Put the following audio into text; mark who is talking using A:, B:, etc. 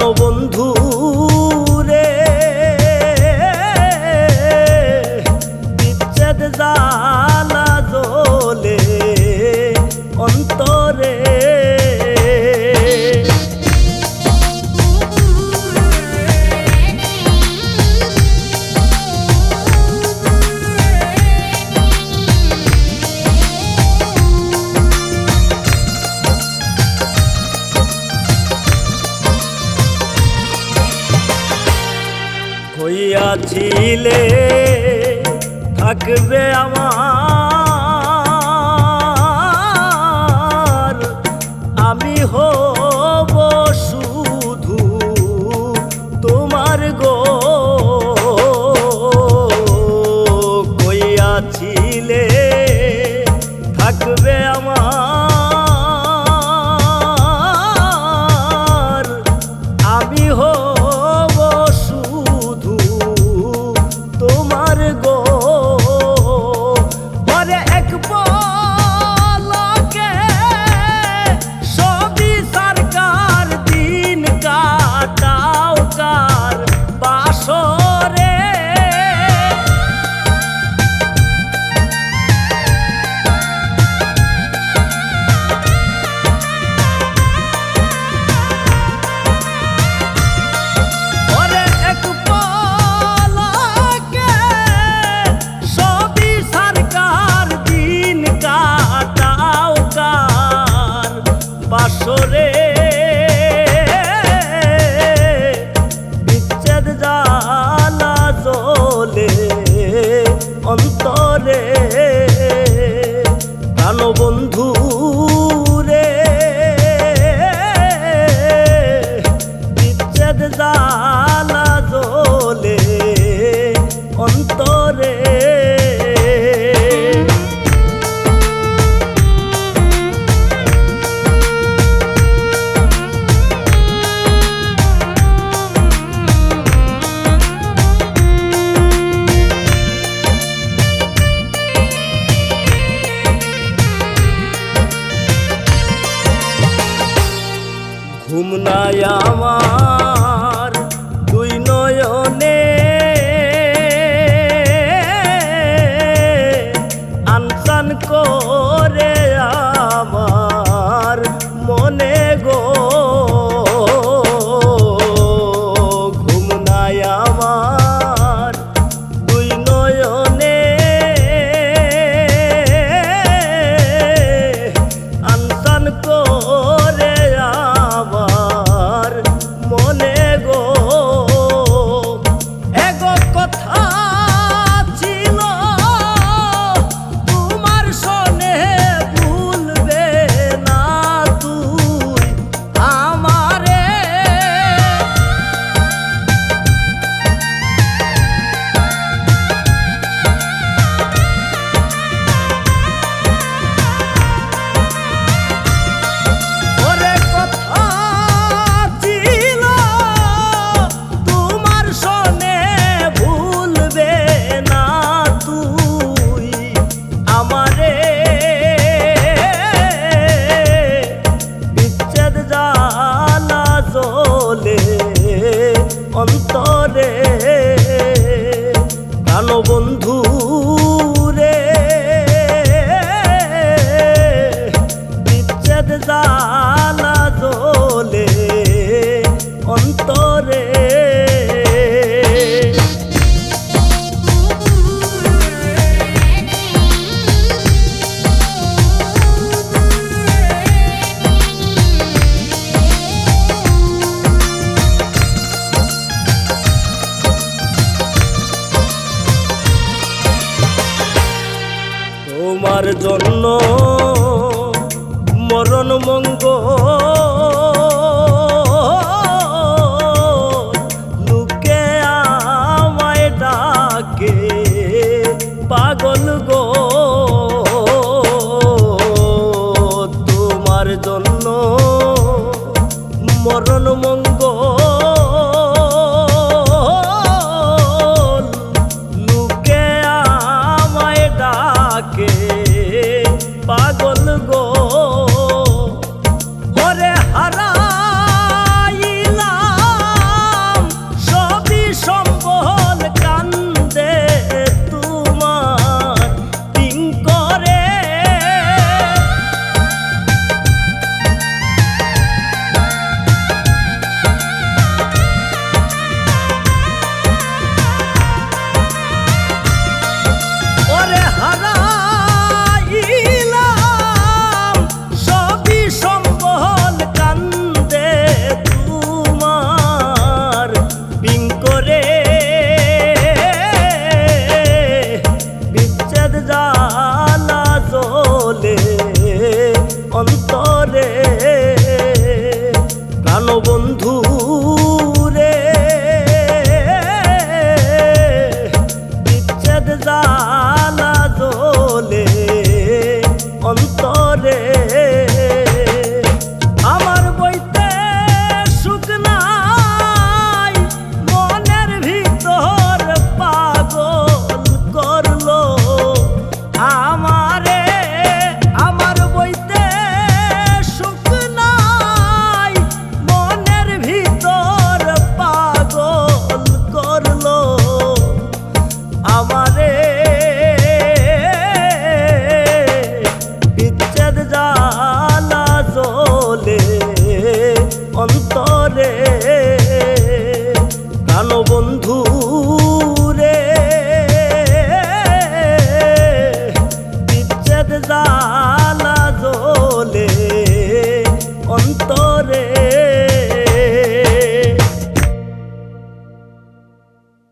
A: প্রাণবন্ধু রে হইয়াছিলে থাকবে আমার। আমি হব yaşayamam তোমার জন্য মরণ মঙ্গ লুকে আমায় ডাকে পাগল গো। জালা